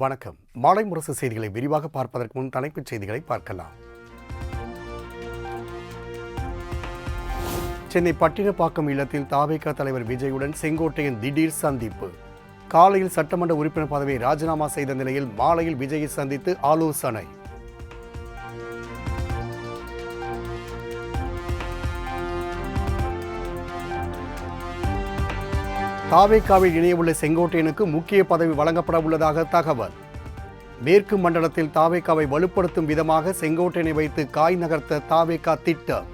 வணக்கம். மாலை முரசு செய்திகளை விரிவாக பார்ப்பதற்கு முன் தலைப்புச் செய்திகளை பார்க்கலாம். சென்னை பட்டினப்பாக்கம் இல்லத்தில் தாவேகா தலைவர் விஜயுடன் செங்கோட்டையன் திடீர் சந்திப்பு. காலையில் சட்டமன்ற உறுப்பினர் பதவியை ராஜினாமா செய்த நிலையில் மாலையில் விஜயை சந்தித்து ஆலோசனை. தாவேக்காவில் இணையவுள்ள செங்கோட்டையனுக்கு முக்கிய பதவி வழங்கப்பட உள்ளதாக தகவல். மேற்கு மண்டலத்தில் தாவேக்காவை வலுப்படுத்தும் விதமாக செங்கோட்டையனை வைத்து காய் நகர்த்த தாவேக்கா திட்டம்.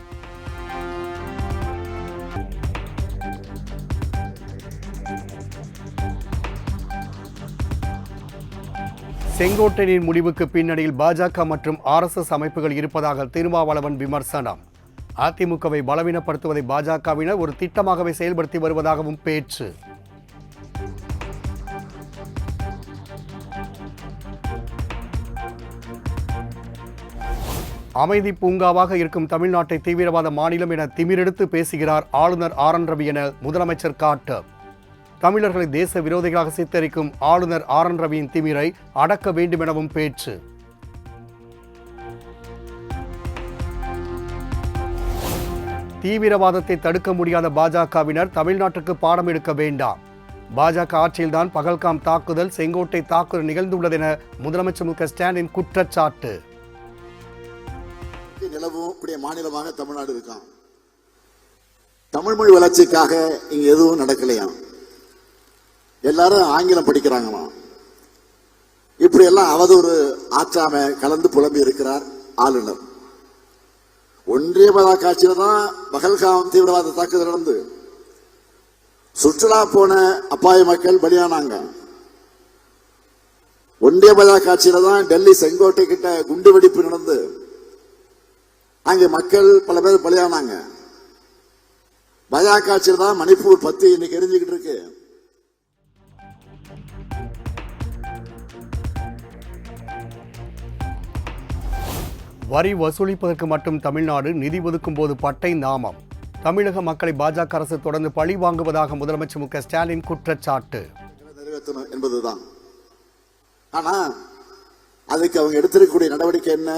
செங்கோட்டையனின் முடிவுக்கு பின்னணியில் பாஜக மற்றும் ஆர்எஸ்எஸ் அமைப்புகள் இருப்பதாக திருமாவளவன் விமர்சனம். அதிமுகவை பலவீனப்படுத்துவதை பாஜகவினர் ஒரு திட்டமாகவே செயல்படுத்தி வருவதாகவும் பேச்சு. அமைதி பூங்காவாக இருக்கும் தமிழ்நாட்டை தீவிரவாத மாநிலம் என திமிரெடுத்து பேசுகிறார் ஆளுநர் ஆர் என் ரவி என முதலமைச்சர் காட்டு. தமிழர்களை தேச விரோதிகளாக சித்தரிக்கும் ஆளுநர் ஆர் என் ரவியின் திமிரை அடக்க வேண்டும் எனவும் பேச்சு. தீவிரவாதத்தை தடுக்க முடியாத பாஜகவினர் தமிழ்நாட்டுக்கு பாடம் எடுக்க வேண்டாம். பாஜக ஆட்சியில்தான் பகல்காம் தாக்குதல் செங்கோட்டை தாக்குதல் நிகழ்ந்துள்ளது என முதலமைச்சர் மு க ஸ்டாலின் குற்றச்சாட்டு. நிலவும் கூடிய மாநிலமாக தமிழ்நாடு இருக்கான் தமிழ் மொழி வளர்ச்சிக்காக இங்க எதுவும் நடக்கலையாம் எல்லாரும் ஆங்கிலம் படிக்கிறாங்களாம். இப்படி எல்லாம் அவதூறு ஆற்றாம கலந்து புலம்பி இருக்கிறார் ஆளுநர். ஒன்றிய பதா காட்சியில தான் பகல்காம் தீவிரவாத தாக்குதல் நடந்து. சுற்றுலா போன அப்பாய மக்கள் பலியானாங்க. ஒன்றிய பதா காட்சியில தான் டெல்லி செங்கோட்டை கிட்ட குண்டு வெடிப்பு நடந்து. அங்கே மக்கள் பல பேர் பலியானாங்க. பாஜக ஆட்சியில் தான் மணிப்பூர் பத்தி இன்னைக்கு எரிஞ்சுக்கிட்டு இருக்கு. வரி வசூலிப்பதற்கு மட்டும் தமிழ்நாடு நிதி ஒதுக்கும் போது பட்டை நாமம். தமிழக மக்களை பாஜக அரசு தொடர்ந்து பழி வாங்குவதாக முதலமைச்சர் மு க ஸ்டாலின் குற்றச்சாட்டு. நிறைவேற்றணும் என்பதுதான். ஆனா அதுக்கு அவங்க எடுத்திருக்கக்கூடிய நடவடிக்கை என்ன?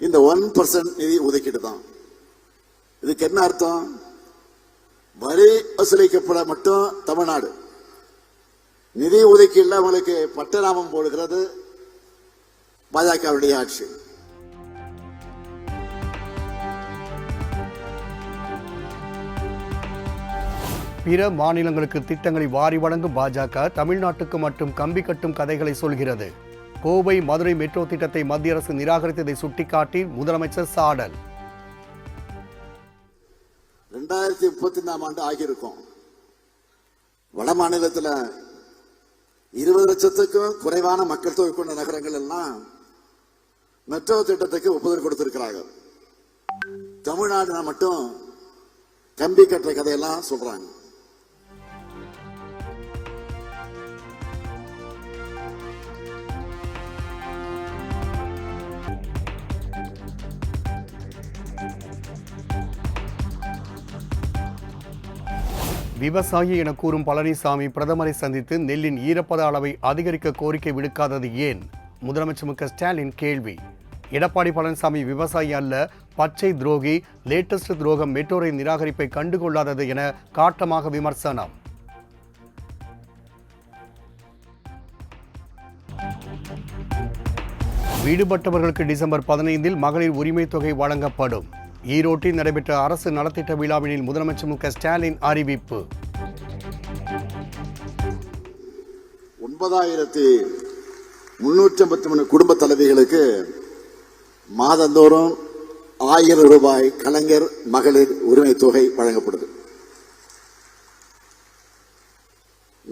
இந்த ஒன் பர்சன்ட் நிதி ஒதுக்கீடு தான் இதுக்கு என்ன அர்த்தம்? வரி வசூலிக்கப்பட மட்டும் தமிழ்நாடு. நிதி ஒதுக்கீடுல அவங்களுக்கு பட்டநாமம் போடுகிறது பாஜகவுடைய ஆட்சி. பிற மாநிலங்களுக்கு திட்டங்களை வாரி வழங்கும் பாஜக தமிழ்நாட்டுக்கு மட்டும் கம்பி கட்டும் கதைகளை சொல்கிறது. கோவை மதுரை மெட்ரோ திட்டத்தை மத்திய அரசு நிராகரித்ததை சுட்டிக்காட்டி முதலமைச்சர் சாடல். ரெண்டாயிரத்தி முப்பத்தி ஐந்தாம் ஆண்டு ஆகியிருக்கும். வட மாநிலத்துல இருபது லட்சத்துக்கும் குறைவான மக்கள் தொகை கொண்ட நகரங்கள் எல்லாம் மெட்ரோ திட்டத்துக்கு ஒப்புதல் கொடுத்திருக்கிறாங்க. தமிழ்நாடு மட்டும் கம்பி கட்டுற கதையெல்லாம் சொல்றாங்க. விவசாயி என கூறும் பழனிசாமி பிரதமரை சந்தித்து நெல்லின் ஈரப்பத அளவை அதிகரிக்க கோரிக்கை விடுக்காதது ஏன்? முதலமைச்சர் மு ஸ்டாலின் கேள்வி. எடப்பாடி பழனிசாமி விவசாயி அல்ல பச்சை துரோகி லேட்டஸ்ட் துரோகம் மெட்ரோரை நிராகரிப்பை கண்டுகொள்ளாதது என காட்டமாக விமர்சனம். ஈடுபட்டவர்களுக்கு டிசம்பர் பதினைந்தில் மகளிர் உரிமை தொகை வழங்கப்படும். ஈரோட்டில் நடைபெற்ற அரசு நலத்திட்ட விழாவினில் முதலமைச்சர் மு ஸ்டாலின் அறிவிப்பு. ஒன்பதாயிரத்தி முன்னூற்றி ஐம்பத்தி மூணு குடும்ப தலைவிகளுக்கு மாதந்தோறும் ஆயிரம் ரூபாய் கலைஞர் மகளிர் உரிமை தொகை வழங்கப்படுது.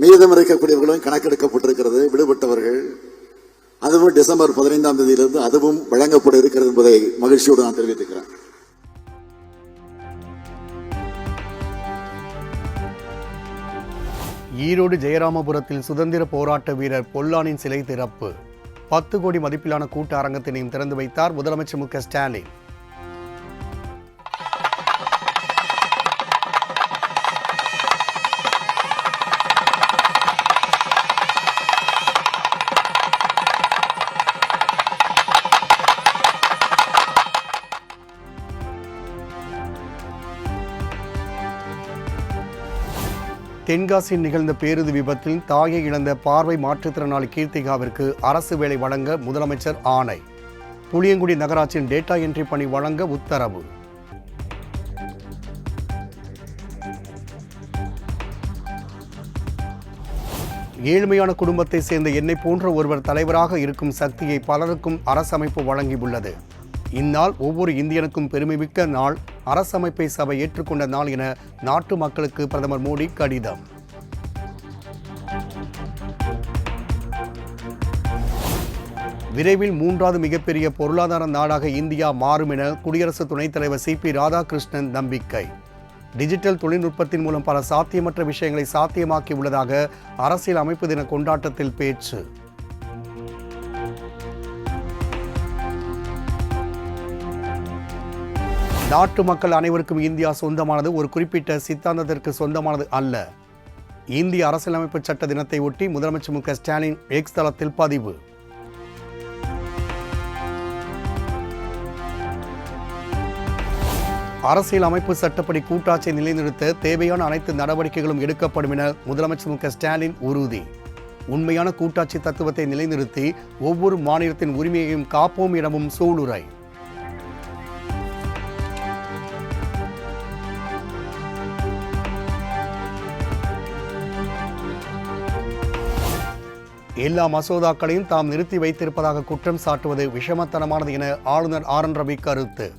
மீதம் இருக்கக்கூடியவர்களும் கணக்கெடுக்கப்பட்டிருக்கிறது விடுபட்டவர்கள். அதுவும் டிசம்பர் பதினைந்தாம் தேதியிலிருந்து அதுவும் வழங்கப்பட இருக்கிறது என்பதை மகிழ்ச்சியோடு நான் தெரிவித்துக்கிறேன். ஈரோடு ஜெயராமபுரத்தில் சுதந்திர போராட்ட வீரர் பொல்லானின் சிலை திறப்பு. பத்து கோடி மதிப்பிலான கூட்ட அரங்கத்தினையும் திறந்து வைத்தார் முதலமைச்சர் மு க ஸ்டாலின். தென்காசியில் நிகழ்ந்த பேருந்து விபத்தில் தாயை இழந்த பார்வை மாற்றுத்திறனாளி கீர்த்திகாவிற்கு அரசு வேலை வழங்க முதலமைச்சர் ஆணை. புளியங்குடி நகராட்சியின் டேட்டா என்ட்ரி பணி வழங்க உத்தரவு. ஏழ்மையான குடும்பத்தை சேர்ந்த என்னை போன்ற ஒருவர் தலைவராக இருக்கும் சக்தியை பலருக்கும் அரசமைப்பு வழங்கியுள்ளது. இந்நாள் ஒவ்வொரு இந்தியனுக்கும் பெருமைமிக்க நாள். அரசமைப்பை சபை ஏற்றுக்கொண்ட நாள் என நாட்டு மக்களுக்கு பிரதமர் மோடி கடிதம். விரைவில் மூன்றாவது மிகப்பெரிய பொருளாதார நாடாக இந்தியா மாறும் என குடியரசு துணைத் தலைவர் சி பி ராதாகிருஷ்ணன் நம்பிக்கை. டிஜிட்டல் தொழில்நுட்பத்தின் மூலம் பல சாத்தியமற்ற விஷயங்களை சாத்தியமாக்கி உள்ளதாக அரசியல் அமைப்பு தின கொண்டாட்டத்தில் பேச்சு. நாட்டு மக்கள் அனைவருக்கும் இந்தியா சொந்தமானது. ஒரு குறிப்பிட்ட சித்தாந்தத்திற்கு சொந்தமானது அல்ல. இந்திய அரசியலமைப்பு சட்ட தினத்தை ஒட்டி முதலமைச்சர் மு க ஸ்டாலின் எக்ஸ் தளத்தில் பதிவு. அரசியல் அமைப்பு சட்டப்படி கூட்டாட்சியை நிலைநிறுத்த தேவையான அனைத்து நடவடிக்கைகளும் எடுக்கப்படும் என முதலமைச்சர் மு க ஸ்டாலின் உறுதி. உண்மையான கூட்டாட்சி தத்துவத்தை நிலைநிறுத்தி ஒவ்வொரு மாநிலத்தின் உரிமையையும் காப்போம் எனவும் சூளுரை. எல்லா மசோதாக்களையும் தாம் நிறுத்தி வைத்திருப்பதாக குற்றம் சாட்டுவது விஷமத்தனமானது என ஆளுநர் ஆர் என் ரவி கருத்து.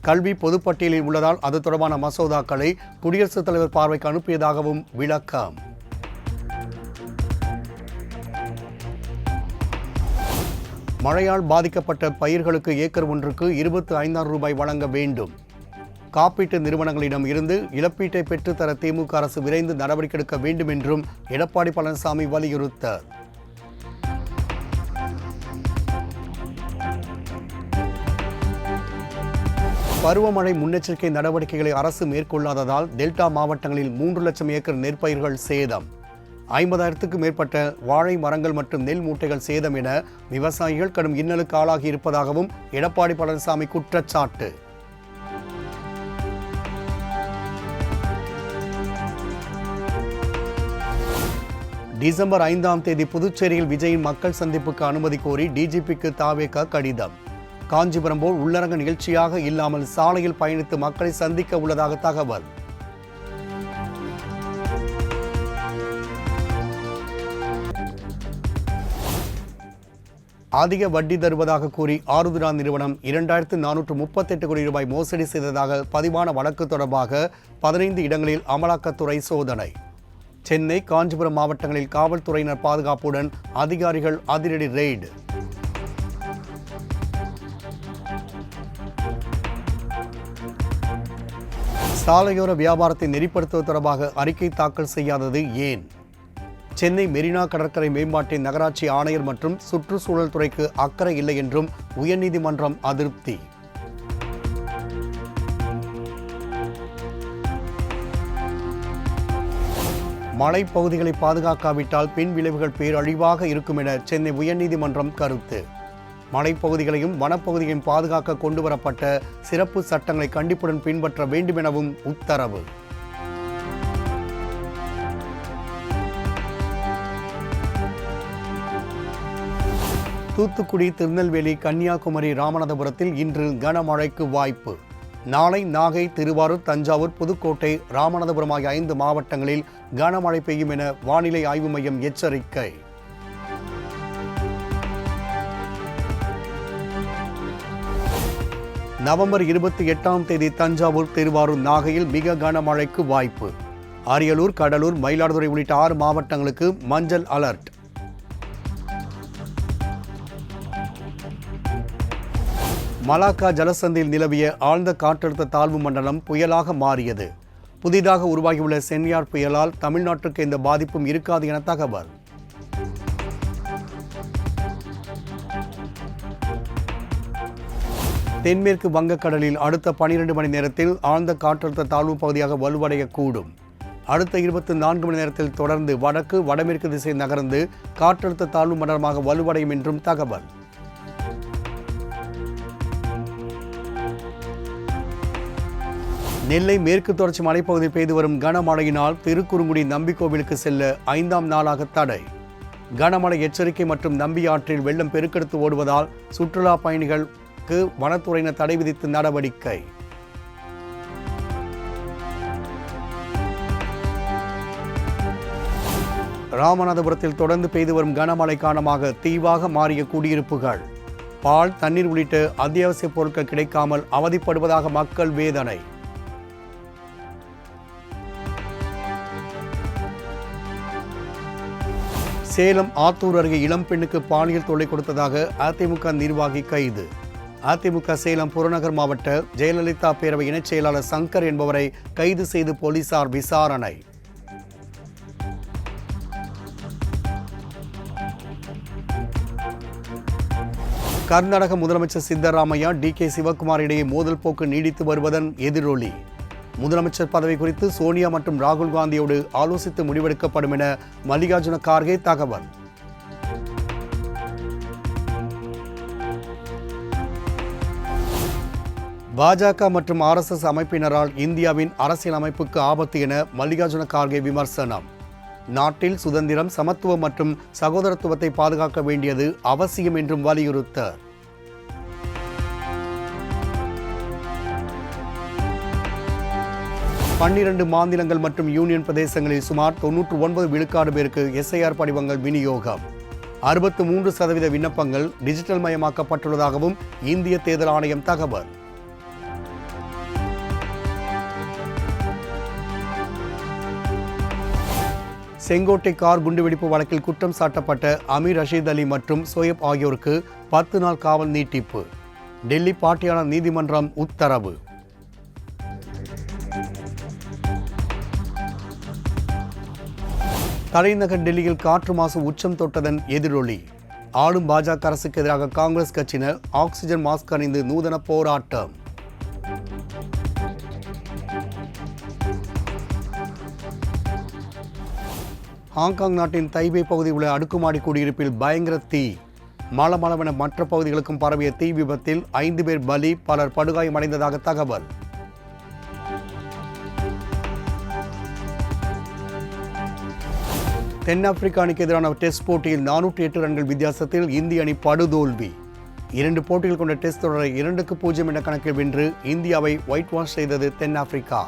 கல்வி பொதுப்பட்டியலில் உள்ளதால் அது தொடர்பான மசோதாக்களை குடியரசுத் தலைவர் பார்வைக்கு அனுப்பியதாகவும் விளக்கம். மழையால் பாதிக்கப்பட்ட பயிர்களுக்கு ஏக்கர் ஒன்றுக்கு இருபத்து ஐந்தாயிரம் ரூபாய் வழங்க வேண்டும். காப்பீட்டு நிறுவனங்களிடம் இருந்து இழப்பீட்டை பெற்றுத்தர திமுக அரசு விரைந்து நடவடிக்கை எடுக்க வேண்டும் என்றும் எடப்பாடி பழனிசாமி வலியுறுத்தார் பருவமழை முன்னெச்சரிக்கை நடவடிக்கைகளை அரசு மேற்கொள்ளாததால் டெல்டா மாவட்டங்களில் மூன்று லட்சம் ஏக்கர் நெற்பயிர்கள் சேதம். ஐம்பதாயிரத்துக்கும் மேற்பட்ட வாழை மரங்கள் மற்றும் நெல் மூட்டைகள் சேதம் என விவசாயிகள் கடும் இன்னலுக்கு ஆளாகி இருப்பதாகவும் எடப்பாடி பழனிசாமி குற்றச்சாட்டு. டிசம்பர் ஐந்தாம் தேதி புதுச்சேரியில் விஜயின் மக்கள் சந்திப்புக்கு அனுமதி கோரி டிஜிபிக்கு தாவேக கடிதம். காஞ்சிபுரம் போல் உள்ளரங்க நிகழ்ச்சியாக இல்லாமல் சாலையில் பயணித்து மக்களை சந்திக்க உள்ளதாக தகவல். அதிக வட்டி தருவதாக கூறி ஆருத்ரா நிறுவனம் இரண்டாயிரத்து நானூற்று முப்பத்தெட்டு கோடி ரூபாய் மோசடி செய்ததாக பதிவான வழக்கு தொடர்பாக பதினைந்து இடங்களில் அமலாக்கத்துறை சோதனை. சென்னை காஞ்சிபுரம் மாவட்டங்களில் காவல்துறையினர் பாதுகாப்புடன் அதிகாரிகள் அதிரடி ரெய்டு. சாலையோர வியாபாரத்தை நெறிப்படுத்துவது தொடர்பாக அறிக்கை தாக்கல் செய்யாதது ஏன்? சென்னை மெரினா கடற்கரை மேம்பாட்டின் நகராட்சி ஆணையர் மற்றும் சுற்றுச்சூழல் துறைக்கு அக்கறை இல்லை என்றும் உயர்நீதிமன்றம் அதிருப்தி. மலைப்பகுதிகளை பாதுகாக்காவிட்டால் பின் விளைவுகள் பேரழிவாக இருக்கும் என சென்னை உயர்நீதிமன்றம் கருத்து. மலைப்பகுதிகளையும் வனப்பகுதியையும் பாதுகாக்க கொண்டுவரப்பட்ட சிறப்பு சட்டங்களை கண்டிப்புடன் பின்பற்ற வேண்டும் எனவும் உத்தரவு. தூத்துக்குடி திருநெல்வேலி கன்னியாகுமரி ராமநாதபுரத்தில் இன்று கனமழைக்கு வாய்ப்பு. நாளை நாகை திருவாரூர் தஞ்சாவூர் புதுக்கோட்டை ராமநாதபுரம் ஆகிய ஐந்து மாவட்டங்களில் கனமழை பெய்யும் என வானிலை ஆய்வு மையம் எச்சரிக்கை. நவம்பர் இருபத்தி எட்டாம் தேதி தஞ்சாவூர் திருவாரூர் நாகையில் மிக கனமழைக்கு வாய்ப்பு. அரியலூர் கடலூர் மயிலாடுதுறை உள்ளிட்ட ஆறு மாவட்டங்களுக்கு மஞ்சள் அலர்ட். மலாக்கா ஜலசந்தியில் நிலவிய ஆழ்ந்த காற்றழுத்த தாழ்வு மண்டலம் புயலாக மாறியது. புதிதாக உருவாகியுள்ள சென்யார் புயலால் தமிழ்நாட்டுக்கு எந்த பாதிப்பும் இருக்காது என தகவல். தென்மேற்கு வங்கக்கடலில் அடுத்த பனிரெண்டு மணி நேரத்தில் ஆழ்ந்த காற்றழுத்த தாழ்வு பகுதியாக வலுவடையக்கூடும். அடுத்த இருபத்தி நான்கு மணி நேரத்தில் தொடர்ந்து வடக்கு வடமேற்கு திசை நகர்ந்து காற்றழுத்த தாழ்வு மண்டலமாக வலுவடையும் என்றும் தகவல். நெல்லை மேற்கு தொடர்ச்சி மலைப்பகுதியில் பெய்து வரும் கனமழையினால் திருக்குறுங்குடி நம்பிக்கோவிலுக்கு செல்ல ஐந்தாம் நாளாக தடை. கனமழை எச்சரிக்கை மற்றும் நம்பி ஆற்றில் வெள்ளம் பெருக்கெடுத்து ஓடுவதால் சுற்றுலா பயணிகள் பயணிகளுக்கு வனத்துறையினர் தடை விதித்து நடவடிக்கை. ராமநாதபுரத்தில் தொடர்ந்து பெய்து வரும் கனமழை காரணமாக தீவாக மாறிய குடியிருப்புகள். பால் தண்ணீர் உள்ளிட்ட அத்தியாவசிய பொருட்கள் கிடைக்காமல் அவதிப்படுவதாக மக்கள் வேதனை. சேலம் ஆத்தூர் அருகே இளம் பெண்ணுக்கு பாலியல் தொல்லை கொடுத்ததாக அதிமுக நிர்வாகி கைது. அதிமுக சேலம் புறநகர் மாவட்ட ஜெயலலிதா பேரவை இணைச் செயலாளர் சங்கர் என்பவரை கைது செய்து போலீசார் விசாரணை. கர்நாடக முதலமைச்சர் சித்தராமையா டி கே சிவகுமார் இடையே மோதல் போக்கு நீடித்து வருவதன் எதிரொலி. முதலமைச்சர் பதவி குறித்து சோனியா மற்றும் ராகுல் காந்தியோடு ஆலோசித்து முடிவெடுக்கப்படும் என மல்லிகார்ஜுன கார்கே தகவல். பாஜக மற்றும் ஆர்எஸ்எஸ் அமைப்பினரால் இந்தியாவின் அரசியல் அமைப்புக்கு ஆபத்து என மல்லிகார்ஜுன கார்கே விமர்சனம். நாட்டில் சுதந்திரம் சமத்துவம் மற்றும் சகோதரத்துவத்தை பாதுகாக்க வேண்டியது அவசியம் என்றும் வலியுறுத்த பன்னிரண்டு மாநிலங்கள் மற்றும் யூனியன் பிரதேசங்களில் சுமார் தொன்னூற்று ஒன்பது விழுக்காடு பேருக்கு எஸ்ஐஆர் படிவங்கள் விநியோகம். அறுபத்து மூன்று சதவீத விண்ணப்பங்கள் டிஜிட்டல் மயமாக்கப்பட்டுள்ளதாகவும் இந்திய தேர்தல் ஆணையம் தகவல். செங்கோட்டை கார் குண்டுவெடிப்பு வழக்கில் குற்றம் சாட்டப்பட்ட அமீர் ரஷீத் அலி மற்றும் சோயப் ஆகியோருக்கு பத்து நாள் காவல் நீட்டிப்பு. டெல்லி பாட்டியாளர் நீதிமன்றம் உத்தரவு. தலைநகர் டெல்லியில் காற்று மாசு உச்சம் தொட்டதன் எதிரொலி. ஆளும் பாஜக அரசுக்கு எதிராக காங்கிரஸ் கட்சியினர் ஆக்சிஜன் மாஸ்க் அணிந்து நூதன போராட்டம். ஹாங்காங் நாட்டின் தைபே பகுதியில் உள்ள அடுக்குமாடி குடியிருப்பில் பயங்கர தீ. மளமளவென மற்ற பகுதிகளுக்கும் பரவிய தீ விபத்தில் ஐந்து பேர் பலி பலர் படுகாயமடைந்ததாக தகவல். தென்னாப்பிரிக்க அணிக்கு எதிரான டெஸ்ட் போட்டியில் நானூற்றி எட்டு ரன்கள் வித்தியாசத்தில் இந்திய அணி படுதோல்வி. இரண்டு போட்டிகள் கொண்ட டெஸ்ட் தொடரை இரண்டுக்கு பூஜ்ஜியம் என்ற கணக்கில் வென்று இந்தியாவை ஒயிட் வாஷ் செய்தது தென்னாப்பிரிக்கா.